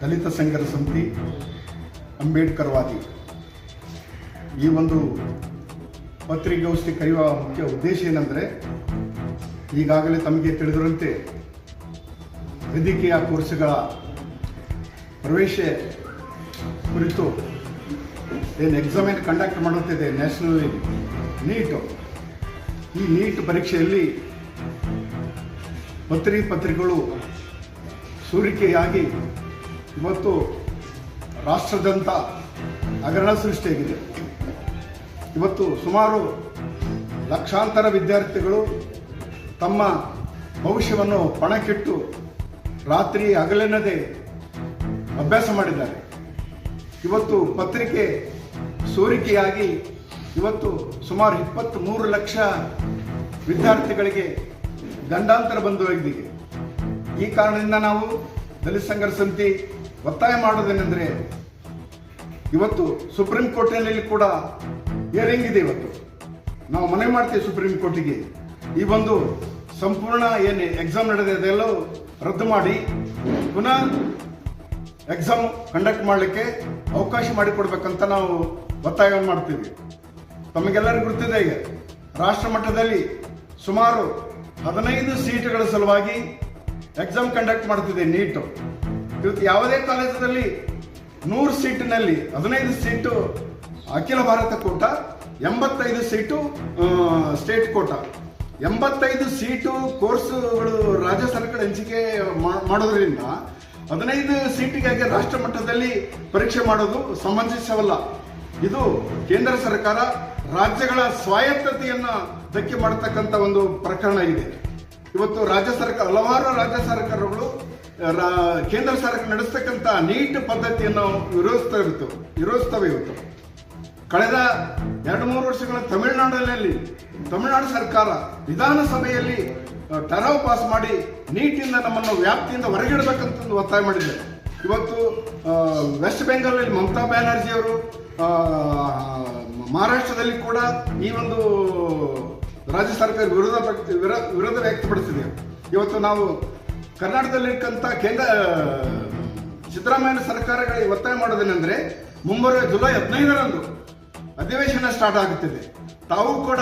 ದಲಿತ ಸಂಘದ ಸಮಿತಿ ಅಂಬೇಡ್ಕರ್ ವಾದಿ. ಈ ಒಂದು ಪತ್ರಿಕಾಗೋಷ್ಠಿ ಕರೆಯುವ ಮುಖ್ಯ ಉದ್ದೇಶ ಏನಂದರೆ, ಈಗಾಗಲೇ ತಮಗೆ ತಿಳಿದಿರುವಂತೆ ವೈದ್ಯಕೀಯ ಕೋರ್ಸ್ಗಳ ಪ್ರವೇಶ ಕುರಿತು ಏನು ಎಕ್ಸಾಮ್ ಏನು ಕಂಡಕ್ಟ್ ಮಾಡುತ್ತಿದೆ ನ್ಯಾಷನಲ್ ನೀಟು. ಈ ನೀಟ್ ಪರೀಕ್ಷೆಯಲ್ಲಿ ಪತ್ರಿ ಪತ್ರಿಕೆಗಳು ಸೋರಿಕೆಯಾಗಿ ಇವತ್ತು ರಾಷ್ಟ್ರದಂತ ಹಗರಣ ಸೃಷ್ಟಿಯಾಗಿದೆ. ಇವತ್ತು ಸುಮಾರು ಲಕ್ಷಾಂತರ ವಿದ್ಯಾರ್ಥಿಗಳು ತಮ್ಮ ಭವಿಷ್ಯವನ್ನು ಪಣಕ್ಕಿಟ್ಟು ರಾತ್ರಿ ಹಗಲೆನ್ನದೆ ಅಭ್ಯಾಸ ಮಾಡಿದ್ದಾರೆ. ಇವತ್ತು ಪತ್ರಿಕೆ ಸೋರಿಕೆಯಾಗಿ ಇವತ್ತು ಸುಮಾರು ಇಪ್ಪತ್ತ್ ಮೂರು ಲಕ್ಷ ವಿದ್ಯಾರ್ಥಿಗಳಿಗೆ ಗಂಡಾಂತರ ಬಂದು ಹೋಗಿದೆ. ಈ ಕಾರಣದಿಂದ ನಾವು ದಲಿತ ಸಂಘರ್ಷ ಸಮಿತಿ ಒತ್ತಾಯ ಮಾಡೋದೇನೆಂದರೆ, ಇವತ್ತು ಸುಪ್ರೀಂ ಕೋರ್ಟ್ನಲ್ಲಿ ಕೂಡ ಹಿಯರಿಂಗ್ ಇದೆ ಇವತ್ತು. ನಾವು ಮನವಿ ಮಾಡ್ತೀವಿ ಸುಪ್ರೀಂ ಕೋರ್ಟಿಗೆ. ಈ ಒಂದು ಸಂಪೂರ್ಣ ಏನು ಎಕ್ಸಾಮ್ ನಡೆದಿದೆ ಅದೆಲ್ಲವೂ ರದ್ದು ಮಾಡಿ, ಪುನಃ ಎಕ್ಸಾಮ್ ಕಂಡಕ್ಟ್ ಮಾಡಲಿಕ್ಕೆ ಅವಕಾಶ ಮಾಡಿಕೊಡ್ಬೇಕಂತ ನಾವು ಒತ್ತಾಯ ಮಾಡ್ತೀವಿ. ತಮಗೆಲ್ಲರಿಗೂ ಗೊತ್ತಿದೆ ಈಗ, ರಾಷ್ಟ್ರ ಮಟ್ಟದಲ್ಲಿ ಸುಮಾರು ಹದಿನೈದು ಸೀಟುಗಳ ಸಲುವಾಗಿ ಎಕ್ಸಾಮ್ ಕಂಡಕ್ಟ್ ಮಾಡ್ತಿದೆ ನೀಟು ಇವತ್ತು ಯಾವುದೇ ಕಾಲೇಜಲ್ಲಿ ನೂರು ಸೀಟಿನಲ್ಲಿ ಹದಿನೈದು ಸೀಟು ಅಖಿಲ ಭಾರತ ಕೋಟ, ಎಂಬತ್ತೈದು ಸೀಟು ಸ್ಟೇಟ್ ಕೋಟ. ಎಂಬತ್ತೈದು ಸೀಟು ಕೋರ್ಸ್ಗಳು ರಾಜ್ಯ ಸರ್ಕಾರ ಹಂಚಿಕೆ ಮಾಡೋದ್ರಿಂದ ಹದಿನೈದು ಸೀಟಿಗಾಗಿ ರಾಷ್ಟ್ರ ಮಟ್ಟದಲ್ಲಿ ಪರೀಕ್ಷೆ ಮಾಡೋದು ಸಮಂಜಸವಲ್ಲ ಇದು ಕೇಂದ್ರ ಸರ್ಕಾರ ರಾಜ್ಯಗಳ ಸ್ವಾಯತ್ತತೆಯನ್ನು ಧಕ್ಕೆ ಮಾಡತಕ್ಕಂಥ ಒಂದು ಪ್ರಕರಣ ಇದೆ. ಇವತ್ತು ರಾಜ್ಯ ಸರ್ಕಾರ, ಹಲವಾರು ರಾಜ್ಯ ಸರ್ಕಾರಗಳು ಕೇಂದ್ರ ಸರ್ಕಾರ ನಡೆಸ್ತಕ್ಕಂಥ ನೀಟ್ ಪದ್ಧತಿಯನ್ನು ವಿರೋಧಿಸ್ತಾ ಇರುತ್ತು, ವಿರೋಧಿಸ್ತವೆ ಇವತ್ತು. ಕಳೆದ ಎರಡು ಮೂರು ವರ್ಷಗಳ ತಮಿಳುನಾಡಿನಲ್ಲಿ ತಮಿಳುನಾಡು ಸರ್ಕಾರ ವಿಧಾನಸಭೆಯಲ್ಲಿ ಟರಾವ್ ಪಾಸ್ ಮಾಡಿ ನೀಟಿಂದ ನಮ್ಮನ್ನು ವ್ಯಾಪ್ತಿಯಿಂದ ಹೊರಗಿಡಬೇಕಂತ ಒತ್ತಾಯ ಮಾಡಿದೆ. ಇವತ್ತು ವೆಸ್ಟ್ ಬೆಂಗಾಲಲ್ಲಿ ಮಮತಾ ಬ್ಯಾನರ್ಜಿಯವರು ಮಹಾರಾಷ್ಟ್ರದಲ್ಲಿ ಕೂಡ ಈ ಒಂದು ರಾಜ್ಯ ಸರ್ಕಾರ ವಿರೋಧ ವಿರೋಧ ವ್ಯಕ್ತಪಡಿಸಿದೆ. ಇವತ್ತು ನಾವು ಕರ್ನಾಟಕದಲ್ಲಿರ್ತಕ್ಕಂಥ ಕೇಂದ್ರ ಸಿದ್ದರಾಮಯ್ಯ ಸರ್ಕಾರಗಳಿಗೆ ಒತ್ತಾಯ ಮಾಡೋದೇನೆಂದ್ರೆ ಮುಂಬರುವ ಜುಲೈ ಹದಿನೈದರಂದು ಅಧಿವೇಶನ ಸ್ಟಾರ್ಟ್ ಆಗುತ್ತಿದೆ. ತಾವು ಕೂಡ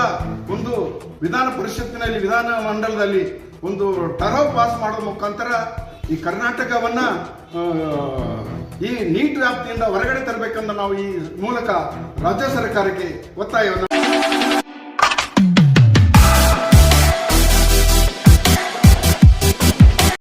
ಒಂದು ವಿಧಾನ ಪರಿಷತ್ತಿನಲ್ಲಿ, ವಿಧಾನ ಮಂಡಲದಲ್ಲಿ ಒಂದು ಟರಾವ್ ಪಾಸ್ ಮಾಡುವ ಮುಖಾಂತರ ಈ ಕರ್ನಾಟಕವನ್ನ ಈ ನೀಟ್ ವ್ಯಾಪ್ತಿಯಿಂದ ಹೊರಗಡೆ ತರಬೇಕಂತ ನಾವು ಈ ಮೂಲಕ ರಾಜ್ಯ ಸರ್ಕಾರಕ್ಕೆ ಒತ್ತಾಯವನ್ನು